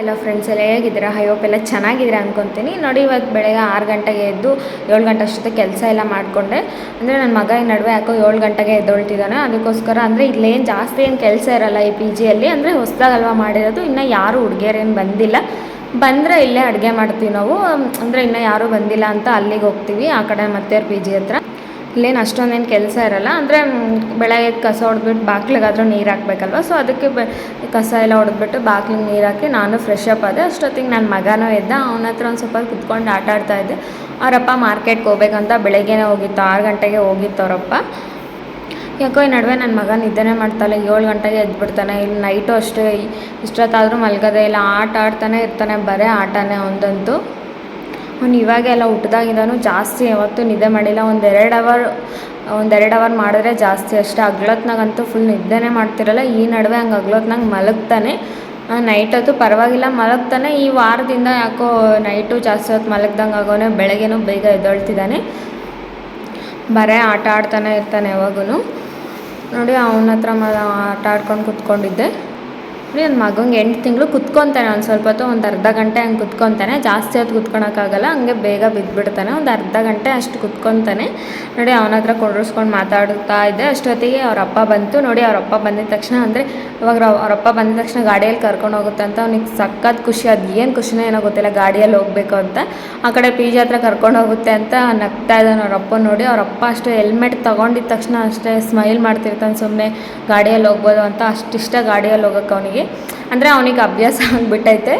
ಎಲ್ಲ ಫ್ರೆಂಡ್ಸ್ ಎಲ್ಲ ಹೇಗಿದ್ದೀರಾ? ಹೋಪ್ ಎಲ್ಲ ಚೆನ್ನಾಗಿದ್ದೀರಾ ಅನ್ಕೊತೀನಿ. ನೋಡಿ ಇವತ್ತು ಬೆಳಗ್ಗೆ ಆರು ಗಂಟೆಗೆ ಎದ್ದು ಏಳು ಗಂಟೆ ಅಷ್ಟೊತ್ತೆ ಕೆಲಸ ಎಲ್ಲ ಮಾಡಿಕೊಂಡೆ. ಅಂದರೆ ನನ್ನ ಮಗ ಈ ನಡುವೆ ಯಾಕೋ ಏಳು ಗಂಟೆಗೆ ಎದ್ದೊಳ್ತಿದ್ದಾನೆ. ಅದಕ್ಕೋಸ್ಕರ ಅಂದರೆ ಇಲ್ಲೇನು ಜಾಸ್ತಿ ಏನು ಕೆಲಸ ಇರಲ್ಲ ಈ ಪಿ ಜಿಯಲ್ಲಿ ಅಂದರೆ ಹೊಸದಾಗಲ್ವ ಮಾಡಿರೋದು. ಇನ್ನು ಯಾರು ಹುಡುಗಿಯರೇನು ಬಂದಿಲ್ಲ. ಬಂದರೆ ಇಲ್ಲೇ ಅಡುಗೆ ಮಾಡ್ತೀವಿ ನಾವು. ಅಂದರೆ ಇನ್ನೂ ಯಾರೂ ಬಂದಿಲ್ಲ ಅಂತ ಅಲ್ಲಿಗೆ ಹೋಗ್ತೀವಿ. ಆ ಕಡೆ ಮತ್ತೆ ಪಿ ಜಿ ಹತ್ರ. ಇಲ್ಲೇನು ಅಷ್ಟೊಂದೇನು ಕೆಲಸ ಇರಲ್ಲ. ಅಂದರೆ ಬೆಳಗ್ಗೆ ಕಸ ಹೊಡೆದ್ಬಿಟ್ಟು ಬಾಗ್ಲಿಗಾದ್ರೂ ನೀರು ಹಾಕ್ಬೇಕಲ್ವ? ಸೊ ಅದಕ್ಕೆ ಬೆ, ಕಸ ಎಲ್ಲ ಹೊಡೆದ್ಬಿಟ್ಟು ಬಾಗ್ಲಿಗೆ ನೀರು ಹಾಕಿ ನಾನು ಫ್ರೆಶ್ ಅಪ್ ಆದೆ. ಅಷ್ಟೊತ್ತಿಗೆ ನನ್ನ ಮಗನೂ ಎದ್ದ ಅವನ ಹತ್ರ ಒಂದು ಸ್ವಲ್ಪ ಕುತ್ಕೊಂಡು ಆಟ ಆಡ್ತಾ ಇದ್ದೆ. ಅವರಪ್ಪ ಮಾರ್ಕೆಟ್ಗೆ ಹೋಗ್ಬೇಕಂತ ಬೆಳಗ್ಗೆನೇ ಹೋಗಿತ್ತು. ಆರು ಗಂಟೆಗೆ ಹೋಗಿತ್ತು ಅವರಪ್ಪ. ಯಾಕೋ ಈ ನಡುವೆ ನನ್ನ ಮಗ ನಿದ್ದೆನೇ ಮಾಡ್ತಾಳೆ ಏಳು ಗಂಟೆಗೆ ಎದ್ಬಿಡ್ತಾನೆ. ಇಲ್ಲಿ ನೈಟು ಅಷ್ಟೇ. ಇಷ್ಟೊತ್ತಾದರೂ ಮಲ್ಗೋದೇ ಇಲ್ಲ. ಆಟ ಆಡ್ತಾನೆ ಇರ್ತಾನೆ. ಬರೇ ಆಟನೇ ಒಂದಂತೂ. ಅವ್ನು ಇವಾಗೆಲ್ಲ ಹುಟ್ದಾಗಿಂದನೂ ಜಾಸ್ತಿ ಯಾವತ್ತೂ ನಿದ್ದೆ ಮಾಡಿಲ್ಲ. ಒಂದು ಎರಡು ಅವರ್ ಒಂದು ಎರಡು ಅವರ್ ಮಾಡಿದ್ರೆ ಜಾಸ್ತಿ ಅಷ್ಟೇ. ಅಗ್ಲೊತ್ನಾಗಂತೂ ಫುಲ್ ನಿದ್ದೆನೇ ಮಾಡ್ತಿರಲ್ಲ. ಈ ನಡುವೆ ಹಂಗೆ ಅಗ್ಲೊತ್ನಾಗ ಮಲಗ್ತಾನೆ. ನೈಟ್ ಹೊತ್ತು ಪರವಾಗಿಲ್ಲ, ಮಲಗ್ತಾನೆ. ಈ ವಾರದಿಂದ ಯಾಕೋ ನೈಟು ಜಾಸ್ತಿ ಹೊತ್ತು ಮಲಗ್ದಂಗೆ ಆಗೋನೆ ಬೆಳಗ್ಗೆನೂ ಬೇಗ ಎದ್ದೊಳ್ತಿದ್ದಾನೆ. ಬರೇ ಆಟ ಆಡ್ತಾನೆ ಇರ್ತಾನೆ ಯಾವಾಗೂ ನೋಡಿ, ಅವನ ಹತ್ರ ಆಟ ಆಡ್ಕೊಂಡು ಕುತ್ಕೊಂಡಿದ್ದೆ. ನನ್ನ ಮಗಂಗೆ ಎಂಟು ತಿಂಗಳು ಕುತ್ಕೊತಾನೆ, ಒಂದು ಸ್ವಲ್ಪ ಹೊತ್ತು ಒಂದು ಅರ್ಧ ಗಂಟೆ ಹಂಗೆ ಕುತ್ಕೊತಾನೆ. ಜಾಸ್ತಿ ಹೊತ್ತು ಕುತ್ಕೊಳಕ್ಕಾಗಲ್ಲ, ಹಂಗೆ ಬೇಗ ಬಿದ್ದುಬಿಡ್ತಾನೆ ಒಂದು ಅರ್ಧ ಗಂಟೆ ಅಷ್ಟು ಕುತ್ಕೊತಾನೆ. ನೋಡಿ ಅವನ ಹತ್ರ ಕೊಡಿಸ್ಕೊಂಡು ಮಾತಾಡ್ತಾ ಇದ್ದೆ. ಅಷ್ಟೊತ್ತಿಗೆ ಅವರಪ್ಪ ಬಂತು. ನೋಡಿ ಅವ್ರ ಅಪ್ಪ ಬಂದಿದ ತಕ್ಷಣ ಅಂದರೆ ಇವಾಗ ಅವ್ರ ಅಪ್ಪ ಬಂದಿದ ತಕ್ಷಣ ಗಾಡಿಯಲ್ಲಿ ಕರ್ಕೊಂಡು ಹೋಗುತ್ತೆ ಅಂತ ಅವ್ನಿಗೆ ಸಖತ್ ಖುಷಿ. ಅದು ಏನು ಖುಷಿನೋ ಏನೋ ಗೊತ್ತಿಲ್ಲ, ಗಾಡಿಯಲ್ಲಿ ಹೋಗಬೇಕು ಅಂತ. ಆ ಕಡೆ ಪಿ ಜಿ ಹತ್ರ ಕರ್ಕೊಂಡು ಹೋಗುತ್ತೆ ಅಂತ ನಗ್ತಾ ಇದ್ದಾನೆ ಅವ್ರ ಅಪ್ಪ ನೋಡಿ. ಅವ್ರ ಅಪ್ಪ ಅಷ್ಟೇ ಹೆಲ್ಮೆಟ್ ತೊಗೊಂಡಿದ ತಕ್ಷಣ ಅಷ್ಟೇ ಸ್ಮೈಲ್ ಮಾಡ್ತಿರ್ತಾನೆ ಸುಮ್ಮನೆ ಗಾಡಿಯಲ್ಲಿ ಹೋಗ್ಬೋದು ಅಂತ. ಅಷ್ಟಿಷ್ಟ ಗಾಡಿಯಲ್ಲಿ ಹೋಗೋಕೆ ಅವನಿಗೆ. ಅಂದರೆ ಅವನಿಗೆ ಅಭ್ಯಾಸ ಆಗಿಬಿಟ್ಟೈತೆ.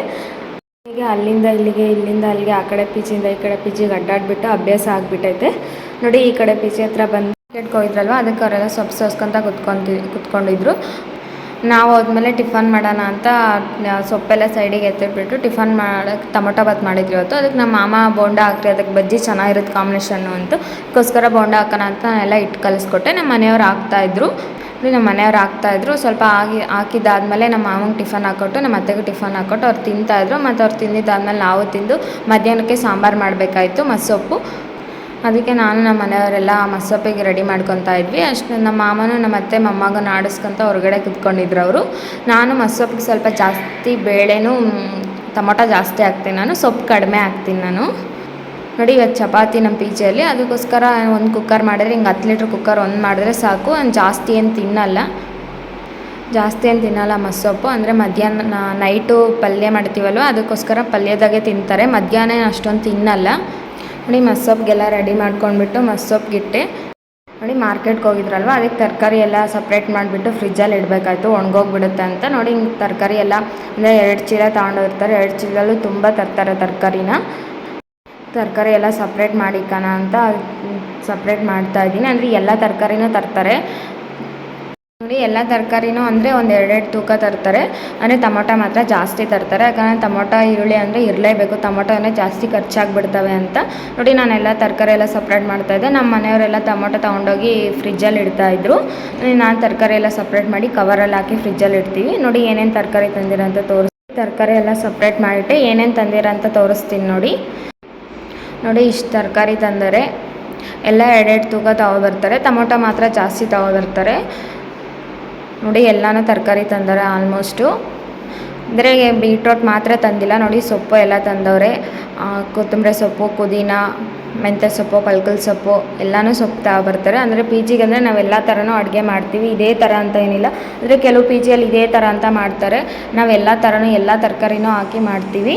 ಹೀಗೆ ಅಲ್ಲಿಂದ, ಇಲ್ಲಿಗೆ, ಇಲ್ಲಿಂದ, ಅಲ್ಲಿಗೆ, ಆ ಕಡೆ ಪಿಚಿಂದ ಈ ಕಡೆ ಪಿ ಜಿಗೆ ಅಡ್ಡಾಡ್ಬಿಟ್ಟು ಅಭ್ಯಾಸ ಆಗಿಬಿಟ್ಟೈತೆ. ನೋಡಿ, ಈ ಕಡೆ ಪಿಜಿ ಹತ್ರ ಬಂದು ಕ್ರಿಕೆಟ್ಗೆ ಹೋಗಿದ್ರಲ್ವ ಅದಕ್ಕೆ ಅವರೆಲ್ಲ ಸೊಪ್ಪು ಸೋಸ್ಕೊಂತ ಕುತ್ಕೊಂತಿ ಕುತ್ಕೊಂಡಿದ್ರು. ನಾವು ಹೋದ್ಮೇಲೆ ಟಿಫನ್ ಮಾಡೋಣ ಅಂತ ಸೊಪ್ಪೆಲ್ಲ ಸೈಡಿಗೆ ಎತ್ತಿಟ್ಬಿಟ್ಟು ಟಿಫನ್ ಮಾಡೋಕ್ಕೆ ಟೊಮೊಟೊ ಬಾತ್ ಮಾಡಿದ್ವಿ ಇವತ್ತು. ಅದಕ್ಕೆ ನಮ್ಮ ಮಾಮ ಬೋಂಡ ಹಾಕ್ರಿ, ಅದಕ್ಕೆ ಬಜ್ಜಿ ಚೆನ್ನಾಗಿರುತ್ತೆ ಕಾಂಬಿನೇಷನ್ನು ಅಂತ. ಅದಕ್ಕೋಸ್ಕರ ಬೋಂಡ ಹಾಕೋಣ ಅಂತ ಎಲ್ಲ ಇಟ್ಟು ಕಲಿಸ್ಕೊಟ್ಟೆ. ನಮ್ಮ ಮನೆಯವ್ರು ಹಾಕ್ತಾಯಿದ್ರು ಇಲ್ಲಿ ನಮ್ಮ ಮನೆಯವ್ರು ಹಾಕ್ತಾಯಿದ್ರು ಸ್ವಲ್ಪ ಆಗಿ, ಹಾಕಿದ್ದಾದ್ಮೇಲೆ ನಮ್ಮ ಮಾವಂಗೆ ಟಿಫನ್ ಹಾಕ್ಕೊಟ್ಟು ನಮ್ಮ ಅತ್ತೆಗೂ ಟಿಫನ್ ಹಾಕ್ಕೊಟ್ಟು ಅವ್ರು ತಿಂತಾಯಿದ್ರು ಮತ್ತು ಅವ್ರು ತಿಂದಿದ್ದಾದ್ಮೇಲೆ ನಾವು ತಿಂದು ಮಧ್ಯಾಹ್ನಕ್ಕೆ ಸಾಂಬಾರು ಮಾಡಬೇಕಾಯ್ತು, ಮಸ್ಸೊಪ್ಪು. ಅದಕ್ಕೆ ನಾನು ನಮ್ಮ ಮನೆಯವರೆಲ್ಲ ಮಸ್ಸೊಪ್ಪಿಗೆ ರೆಡಿ ಮಾಡ್ಕೊತಾ ಇದ್ವಿ. ಅಷ್ಟು ನಮ್ಮ ಮಾಮನೂ, ನಮ್ಮ ಅತ್ತೆ, ಮೊಮ್ಮಗನ ಆಡಿಸ್ಕೊಂತ ಹೊರಗಡೆ ಕುತ್ಕೊಂಡಿದ್ರು ಅವರು. ನಾನು ಮಸ್ಸೊಪ್ಪಿಗೆ ಸ್ವಲ್ಪ ಜಾಸ್ತಿ, ಬೇಳೆನೂ, ಟೊಮೊಟೊ ಜಾಸ್ತಿ ಹಾಕ್ತೀನಿ ನಾನು, ಸೊಪ್ಪು ಕಡಿಮೆ ಹಾಕ್ತೀನಿ ನಾನು. ನೋಡಿ, ಇವತ್ತು ಚಪಾತಿ ನಮ್ಮ ಪಿ ಜಿಯಲ್ಲಿ ಅದಕ್ಕೋಸ್ಕರ ಒಂದು ಕುಕ್ಕರ್ ಮಾಡಿದ್ರೆ, ಹಿಂಗೆ ಹತ್ತು ಲೀಟ್ರ್ ಕುಕ್ಕರ್ ಒಂದು ಮಾಡಿದ್ರೆ ಸಾಕು. ನಾನು ಜಾಸ್ತಿ ಏನು ತಿನ್ನಲ್ಲ. ಜಾಸ್ತಿ ಏನು ತಿನ್ನಲ್ಲ ಮಸ್ಸೊಪ್ಪು. ಅಂದರೆ ಮಧ್ಯಾಹ್ನ ನೈಟು ಪಲ್ಯ ಮಾಡ್ತೀವಲ್ವ, ಅದಕ್ಕೋಸ್ಕರ ಪಲ್ಯದಾಗೆ ತಿಂತಾರೆ. ಮಧ್ಯಾಹ್ನ ಅಷ್ಟೊಂದು ತಿನ್ನಲ್ಲ. ನೋಡಿ ಮಸ್ಸೊಪ್ಪಿಗೆಲ್ಲ ರೆಡಿ ಮಾಡ್ಕೊಂಡ್ಬಿಟ್ಟು ಮಸ್ಸೊಪ್ಪಿಗಿಟ್ಟೆ ನೋಡಿ ಮಾರ್ಕೆಟ್ಗೆ ಹೋಗಿದ್ರಲ್ವ, ಅದಕ್ಕೆ ತರಕಾರಿ ಎಲ್ಲ ಸಪ್ರೇಟ್ ಮಾಡಿಬಿಟ್ಟು ಫ್ರಿಜ್ಜಲ್ಲಿ ಇಡಬೇಕಾಯ್ತು. ಒಣಗೋಗ್ಬಿಡುತ್ತೆ ಅಂತ. ನೋಡಿ, ಹಿಂಗೆ ತರಕಾರಿ ಎಲ್ಲ, ಅಂದರೆ ಎರಡು ಚೀಲ ತೊಗೊಂಡೋಗಿರ್ತಾರೆ. ಎರಡು ಚೀಲಲ್ಲೂ ತುಂಬ ತರ್ತಾರೆ ತರಕಾರಿನ. ತರಕಾರಿ ಎಲ್ಲ ಸಪ್ರೇಟ್ ಮಾಡಿಕ್ಕಣ ಅಂತ ಸಪ್ರೇಟ್ ಮಾಡ್ತಾ ಇದ್ದೀನಿ. ಅಂದರೆ ಎಲ್ಲ ತರಕಾರಿನೂ ತರ್ತಾರೆ. ನೋಡಿ, ಎಲ್ಲ ತರಕಾರಿನೂ ಅಂದರೆ ಒಂದು ಎರಡೆರಡು ತೂಕ ತರ್ತಾರೆ. ಅಂದರೆ ಟೊಮೊಟೊ ಮಾತ್ರ ಜಾಸ್ತಿ ತರ್ತಾರೆ. ಯಾಕಂದರೆ ಟೊಮೊಟೊ, ಈರುಳ್ಳಿ ಅಂದರೆ ಇರಲೇಬೇಕು. ಟೊಮೊಟೊ ಅಂದರೆ ಜಾಸ್ತಿ ಖರ್ಚಾಗ್ಬಿಡ್ತವೆ ಅಂತ. ನೋಡಿ, ನಾನು ಎಲ್ಲ ತರಕಾರಿ ಎಲ್ಲ ಸಪ್ರೇಟ್ ಮಾಡ್ತಾಯಿದ್ದೆ ನಮ್ಮ ಮನೆಯವರೆಲ್ಲ ಟೊಮೊಟೊ ತೊಗೊಂಡೋಗಿ ಫ್ರಿಜ್ಜಲ್ಲಿ ಇಡ್ತಾಯಿದ್ರು ನಾನು ತರಕಾರಿ ಎಲ್ಲ ಸಪ್ರೇಟ್ ಮಾಡಿ ಕವರಲ್ಲಿ ಹಾಕಿ ಫ್ರಿಜ್ಜಲ್ಲಿ ಇಡ್ತೀವಿ. ನೋಡಿ, ಏನೇನು ತರಕಾರಿ ತಂದಿರೋ ಅಂತ ತೋರಿಸ್ತೀವಿ ತರಕಾರಿ ಎಲ್ಲ ಸಪ್ರೇಟ್ ಮಾಡಿಟ್ಟೆ ಏನೇನು ತಂದಿರೋ ಅಂತ ತೋರಿಸ್ತೀನಿ ನೋಡಿ. ನೋಡಿ, ಇಷ್ಟು ತರಕಾರಿ ತಂದರೆ. ಎಲ್ಲ ಎರಡೆರಡು ತೂಕ ತಗೊಬರ್ತಾರೆ. ಟೊಮೊಟೊ ಮಾತ್ರ ಜಾಸ್ತಿ ತಗೊಬರ್ತಾರೆ. ನೋಡಿ, ಎಲ್ಲನೂ ತರಕಾರಿ ತಂದರೆ ಆಲ್ಮೋಸ್ಟು. ಅಂದರೆ, ಬೀಟ್ರೋಟ್ ಮಾತ್ರ ತಂದಿಲ್ಲ. ನೋಡಿ, ಸೊಪ್ಪು ಎಲ್ಲ ತಂದವ್ರೆ. ಕೊತ್ತಂಬರಿ ಸೊಪ್ಪು, ಪುದೀನ, ಮೆಂತ್ಯ ಸೊಪ್ಪು ಕಲ್ಕಲ್ ಸೊಪ್ಪು, ಎಲ್ಲನೂ ಸೊಪ್ಪು ಬರ್ತಾರೆ ಅಂದರೆ ಪಿ ಜಿಗೆ ಅಂದರೆ ನಾವೆಲ್ಲ ಥರನೂ ಅಡುಗೆ ಮಾಡ್ತೀವಿ. ಇದೇ ಥರ ಅಂತ ಏನಿಲ್ಲ. ಅಂದರೆ ಕೆಲವು ಪಿ ಜಿಯಲ್ಲಿ ಇದೇ ಥರ ಅಂತ ಮಾಡ್ತಾರೆ. ನಾವೆಲ್ಲ ಥರನೂ ಎಲ್ಲ ತರಕಾರಿನೂ ಹಾಕಿ ಮಾಡ್ತೀವಿ.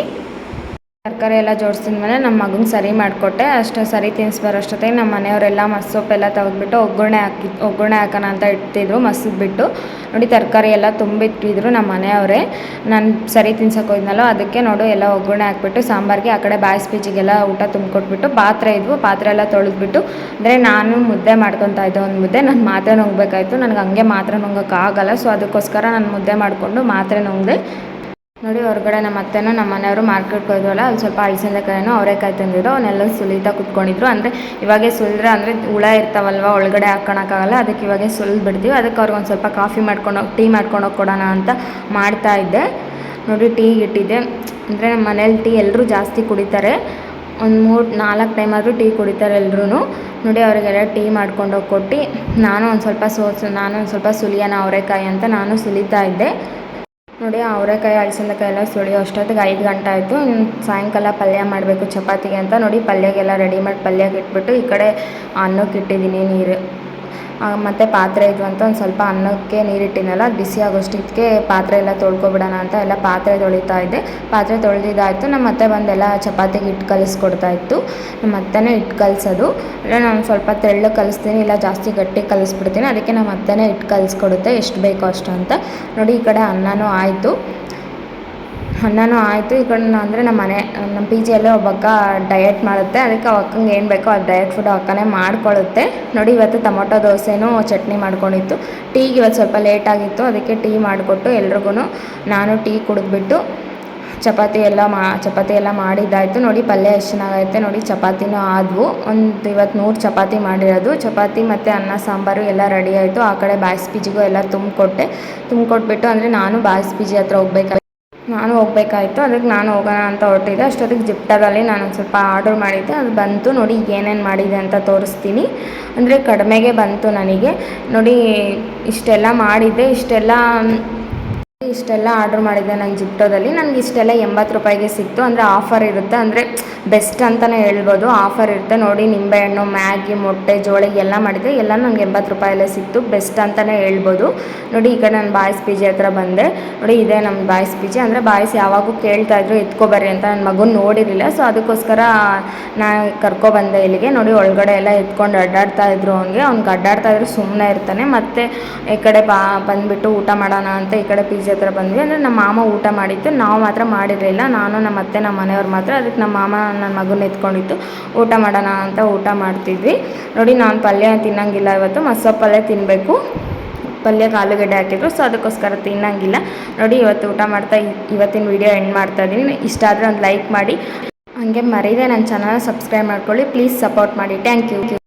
ತರಕಾರಿ ಎಲ್ಲ ಜೋಡಿಸಿದ ಮೇಲೆ ನಮ್ಮ ಮಗನ ಸರಿ ಮಾಡಿಕೊಟ್ಟೆ. ಅಷ್ಟು ಸರಿ ತಿನ್ನಿಸ್ಬಾರ ಅಷ್ಟೊತ್ತಿಗೆ ನಮ್ಮ ಮನೆಯವರೆಲ್ಲ ಮಸ್ಸೊಪ್ಪೆಲ್ಲ ತೆಗೆದ್ಬಿಟ್ಟು ಒಗ್ಗರಣೆ ಹಾಕಿ, ಒಗ್ಗರಣೆ ಹಾಕೋಣ ಅಂತ ಇಡ್ತಿದ್ರು ಮಸ್ಬಿಟ್ಟು ನೋಡಿ ತರಕಾರಿ ಎಲ್ಲ ತುಂಬಿಟ್ಟಿದ್ರು ನಮ್ಮ ಮನೆಯವರೇ. ನಾನು ಸರಿ ತಿನ್ಸಕ್ಕೆ ಹೋದ್ನಲ್ಲ, ಅದಕ್ಕೆ ನೋಡು ಎಲ್ಲ ಒಗ್ಗರಣೆ ಹಾಕ್ಬಿಟ್ಟು ಸಾಂಬಾರಿಗೆ ಆ ಕಡೆ ಬಾಯ್ಸ್ ಪೀಚಿಗೆಲ್ಲ ಊಟ ತುಂಬಿಕೊಟ್ಬಿಟ್ಟು ಪಾತ್ರೆ ಇದ್ವು. ಪಾತ್ರೆ ಎಲ್ಲ ತೊಳೆದ್ಬಿಟ್ಟು, ಅಂದರೆ ನಾನು ಮುದ್ದೆ ಮಾಡ್ಕೊತಾ ಇದ್ದೆ ಒಂದು ಮುದ್ದೆ, ನಾನು ಮಾತ್ರೆ ನುಂಗ್ಬೇಕಾಯ್ತು. ನನಗೆ ಹಂಗೆ ಮಾತ್ರೆ ನುಂಗೋಕ್ಕಾಗಲ್ಲ ಸೊ ಅದಕ್ಕೋಸ್ಕರ ನಾನು ಮುದ್ದೆ ಮಾಡಿಕೊಂಡು ಮಾತ್ರೆ ನುಂಗ್ದೆ. ನೋಡಿ ಹೊರಗಡೆ ನಮ್ಮ ಅತ್ತೆನೂ ನಮ್ಮ ಮನೆಯವರು ಮಾರ್ಕೆಟ್ಗೆ ಹೋದ್ರಲ್ಲ ಅಲ್ಲಿ ಸ್ವಲ್ಪ ಅಳಸಂದೆಕಾಯಿನೂ ಅವರೇಕಾಯಿ ತಂದಿದ್ರು ಅವನ್ನೆಲ್ಲ ಸುಲಿತಾ ಕುತ್ಕೊಂಡಿದ್ರು. ಅಂದರೆ ಇವಾಗೆ ಸುಲಿದ್ರೆ ಅಂದರೆ ಹುಳ ಇರ್ತಾವಲ್ವ, ಒಳಗಡೆ ಹಾಕೋಣಕ್ಕಾಗಲ್ಲ, ಅದಕ್ಕೆ ಇವಾಗೆ ಸುಲಿದು ಬಿಡ್ತೀವಿ ಅದಕ್ಕೆ ಅವ್ರಿಗೆ ಒಂದು ಸ್ವಲ್ಪ ಕಾಫಿ ಮಾಡ್ಕೊಂಡೋಗಿ ಟೀ ಮಾಡ್ಕೊಂಡೋಗಿ ಕೊಡೋಣ ಅಂತ ಮಾಡ್ತಾ ಇದ್ದೆ. ನೋಡಿ, ಟೀ ಇಟ್ಟಿದ್ದೆ ಅಂದರೆ ನಮ್ಮ ಮನೇಲಿ ಟೀ ಎಲ್ಲರೂ ಜಾಸ್ತಿ ಕುಡಿತಾರೆ. ಒಂದು ಮೂರು, ನಾಲ್ಕು ಟೈಮ್ ಆದರೂ ಟೀ ಕುಡಿತಾರೆ ಎಲ್ಲರೂ ನೋಡಿ, ಅವರಿಗೆಲ್ಲ ಟೀ ಮಾಡ್ಕೊಂಡೋಗಿ ಕೊಟ್ಟು, ನಾನು ಒಂದು ಸ್ವಲ್ಪ ಸೋಸು, ನಾನು ಒಂದು ಸ್ವಲ್ಪ ಸುಲಿಯೋಣ ಅವರೆಕಾಯಿ ಅಂತ ನಾನು ಸುಲಿತಾ ಇದ್ದೆ. ನೋಡಿ ಅವರೆಕಾಯಿ ಅಳಸಂದಕಾಯಿ ಎಲ್ಲ ಸುಳಿಯೋ ಅಷ್ಟೊತ್ತಿಗೆ ಐದು ಗಂಟೆ ಆಯಿತು. ಸಾಯಂಕಾಲ ಪಲ್ಯ ಮಾಡಬೇಕು, ಚಪಾತಿಗೆ ಅಂತ ನೋಡಿ, ಪಲ್ಯಗೆಲ್ಲ ರೆಡಿ ಮಾಡಿ ಪಲ್ಯಕ್ಕೆ ಇಟ್ಬಿಟ್ಟು ಈ ಕಡೆ ಅನ್ನಕ್ಕೆ ಇಟ್ಟಿದ್ದೀನಿ ನೀರು. ಮತ್ತೆ ಪಾತ್ರೆ ಇದ್ವು ಅಂತ ಒಂದು ಸ್ವಲ್ಪ ಅನ್ನಕ್ಕೆ ನೀರಿಟ್ಟಿನಲ್ಲ, ಅದು ಬಿಸಿ ಆಗೋಷ್ಟಕ್ಕೆ ಪಾತ್ರೆ ಎಲ್ಲ ತೊಳ್ಕೊಬಿಡೋಣ ಅಂತ ಎಲ್ಲ ಪಾತ್ರೆ ತೊಳಿತಾ ಇದ್ದೆ. ಪಾತ್ರೆ ತೊಳೆದಿದ್ದಾಯಿತು ನಮ್ಮ ಅತ್ತೆ ಬಂದೆಲ್ಲ ಚಪಾತಿಗೆ ಹಿಟ್ಟು ಕಲಿಸ್ಕೊಡ್ತಾ ಇತ್ತು. ನಮ್ಮ ಅತ್ತೆನೇ ಹಿಟ್ಟು ಕಲಿಸೋದು. ನಾನು ಸ್ವಲ್ಪ ತೆಳ್ಳಗೆ ಕಲಿಸ್ತೀನಿ, ಇಲ್ಲ ಜಾಸ್ತಿ ಗಟ್ಟಿ ಕಲಿಸ್ಬಿಡ್ತೀನಿ, ಅದಕ್ಕೆ ನಮ್ಮ ಅತ್ತೆನೇ ಹಿಟ್ಟು ಕಲಿಸ್ಕೊಡುತ್ತೆ, ಎಷ್ಟು ಬೇಕೋ ಅಷ್ಟು ಅಂತ. ನೋಡಿ, ಈ ಕಡೆ ಅನ್ನನೂ ಆಯಿತು. ಅನ್ನನೂ ಆಯಿತು. ಈ ಕಡೆ ಅಂದರೆ ನಮ್ಮ ಮನೆ, ನಮ್ಮ ಪಿ ಜಿಯಲ್ಲಿ ಒಬ್ಬ ಅಕ್ಕ ಡಯಟ್ ಮಾಡುತ್ತೆ. ಅದಕ್ಕೆ ಅಕ್ಕಂಗೆ ಏನು ಬೇಕೋ ಅದು ಡಯಟ್ ಫುಡ್ ಅಕ್ಕನೇ ಮಾಡ್ಕೊಳ್ಳುತ್ತೆ ನೋಡಿ, ಇವತ್ತು ಟೊಮೊಟೊ ದೋಸೆನೂ ಚಟ್ನಿ ಮಾಡ್ಕೊಂಡಿತ್ತು. ಟೀಗೆ ಇವತ್ತು ಸ್ವಲ್ಪ ಲೇಟ್ ಆಗಿತ್ತು. ಅದಕ್ಕೆ ಟೀ ಮಾಡಿಕೊಟ್ಟು ಎಲ್ರಿಗೂ ನಾನು ಟೀ ಕುಡಿದ್ಬಿಟ್ಟು ಚಪಾತಿ ಎಲ್ಲ ಮಾ, ಚಪಾತಿ ಎಲ್ಲ ಮಾಡಿದ್ದಾಯಿತು. ನೋಡಿ, ಪಲ್ಯ ಎಷ್ಟು ಚೆನ್ನಾಗೈತೆ. ನೋಡಿ, ಚಪಾತಿನೂ ಆದವು. ಒಂದು ಇವತ್ತು ನೂರು ಚಪಾತಿ ಮಾಡಿರೋದು. ಚಪಾತಿ ಮತ್ತು ಅನ್ನ, ಸಾಂಬಾರು ಎಲ್ಲ ರೆಡಿ ಆಯಿತು. ಆ ಕಡೆ ಬಾಯ್ಸ್ ಪಿ ಜಿಗೂ ಎಲ್ಲ ತುಂಬಿಕೊಟ್ಟೆ. ತುಂಬಿಕೊಟ್ಬಿಟ್ಟು ಅಂದರೆ ನಾನು ಬಾಯ್ಸ್ ಪಿಜಿ ಹತ್ರ ಹೋಗ್ಬೇಕಾಗಿತ್ತು ನಾನು ಹೋಗ್ಬೇಕಾಯ್ತು, ಅದಕ್ಕೆ ನಾನು ಹೋಗೋಣ ಅಂತ ಹೊರಟಿದ್ದೆ. ಅಷ್ಟೊತ್ತಿಗೆ ಜಿಪ್ಟಾದಲ್ಲಿ ನಾನು ಒಂದು ಸ್ವಲ್ಪ ಆರ್ಡರ್ ಮಾಡಿದ್ದೆ. ಅದು ಬಂತು ನೋಡಿ ಏನೇನು ಮಾಡಿದೆ ಅಂತ ತೋರಿಸ್ತೀನಿ. ಅಂದರೆ ಕಡಿಮೆಗೆ ಬಂತು ನನಗೆ. ನೋಡಿ, ಇಷ್ಟೆಲ್ಲ ಮಾಡಿದ್ದೆ. ಇಷ್ಟೆಲ್ಲ ಇಷ್ಟೆಲ್ಲ ಆರ್ಡ್ರ್ ಮಾಡಿದ್ದೆ ನಾನು ಜಿಪ್ಟೋದಲ್ಲಿ. ನನಗೆ ಇಷ್ಟೆಲ್ಲ ಎಂಬತ್ತು ರೂಪಾಯಿಗೆ ಸಿಕ್ತು. ಅಂದರೆ ಆಫರ್ ಇರುತ್ತೆ. ಅಂದರೆ ಬೆಸ್ಟ್ ಅಂತಲೇ ಹೇಳ್ಬೋದು. ಆಫರ್ ಇರುತ್ತೆ. ನೋಡಿ, ನಿಂಬೆಹಣ್ಣು, ಮ್ಯಾಗಿ, ಮೊಟ್ಟೆ ಜೋಳಿಗೆ ಎಲ್ಲ ಮಾಡಿದ್ದೆ. ಎಲ್ಲ ನನಗೆ ಎಂಬತ್ತು ರೂಪಾಯಲ್ಲೇ ಸಿಕ್ತು. ಬೆಸ್ಟ್ ಅಂತಲೇ ಹೇಳ್ಬೋದು. ನೋಡಿ, ಈ ಕಡೆ ನಾನು ಬಾಯ್ಸ್ ಪಿ ಜಿ ಹತ್ರ ಬಂದೆ. ನೋಡಿ, ಇದೆ ನಮ್ಮ ಬಾಯ್ಸ್ ಪಿ ಜಿ. ಅಂದರೆ ಬಾಯ್ಸ್ ಯಾವಾಗೂ ಕೇಳ್ತಾ ಇದ್ರು ಎತ್ಕೊಬರ್ರಿ ಅಂತ ನನ್ನ ಮಗುನ ನೋಡಿರಲಿಲ್ಲ. ಸೊ ಅದಕ್ಕೋಸ್ಕರ ನಾನು ಕರ್ಕೊಬಂದೆ ಇಲ್ಲಿಗೆ. ನೋಡಿ, ಒಳಗಡೆ ಎಲ್ಲ ಎತ್ಕೊಂಡು ಅಡ್ಡಾಡ್ತಾ ಇದ್ರು ಅವ್ನಿಗೆ. ಅವ್ನಿಗೆ ಅಡ್ಡಾಡ್ತಾ ಇದ್ರು ಸುಮ್ಮನೆ ಇರ್ತಾನೆ. ಮತ್ತು ಈ ಕಡೆ ಬಾ, ಬಂದುಬಿಟ್ಟು ಊಟ ಮಾಡೋಣ ಅಂತ ಈ ಕಡೆ ಪಿ ಜಿ ಹತ್ರ ಬಂದ್ವಿ. ಅಂದರೆ ನಮ್ಮ ಮಾಮ ಊಟ ಮಾಡಿತ್ತು. ನಾವು ಮಾತ್ರ ಮಾಡಿರಲಿಲ್ಲ. ನಾನು, ನಮ್ಮ ಅತ್ತೆ, ನಮ್ಮ ಮನೆಯವ್ರು ಮಾತ್ರ. ಅದಕ್ಕೆ ನಮ್ಮ ಮಾಮ ನನ್ನ ಮಗುನ ಎತ್ಕೊಂಡಿತ್ತು. ಊಟ ಮಾಡೋಣ ಅಂತ ಊಟ ಮಾಡ್ತಿದ್ವಿ. ನೋಡಿ, ನಾನು ಪಲ್ಯ ತಿನ್ನಂಗಿಲ್ಲ ಇವತ್ತು. ಮಸೋ ಪಲ್ಯ ತಿನ್ನಬೇಕು ಪಲ್ಯಕ್ಕೆ ಆಲೂಗಡ್ಡೆ ಹಾಕಿದ್ರು. ಸೊ, ಅದಕ್ಕೋಸ್ಕರ ತಿನ್ನಂಗಿಲ್ಲ. ನೋಡಿ, ಇವತ್ತು ಊಟ ಮಾಡ್ತಾ ಇವತ್ತಿನ ವಿಡಿಯೋ ಎಂಡ್ ಮಾಡ್ತಾ ಇದ್ದೀನಿ. ಇಷ್ಟ ಆದರೆ ಒಂದು ಲೈಕ್ ಮಾಡಿ. ಹಾಗೆ ಮರೀದೆ ನನ್ನ ಚಾನಲ್ ಸಬ್ಸ್ಕ್ರೈಬ್ ಮಾಡ್ಕೊಳ್ಳಿ. ಪ್ಲೀಸ್ ಸಪೋರ್ಟ್ ಮಾಡಿ. Thank you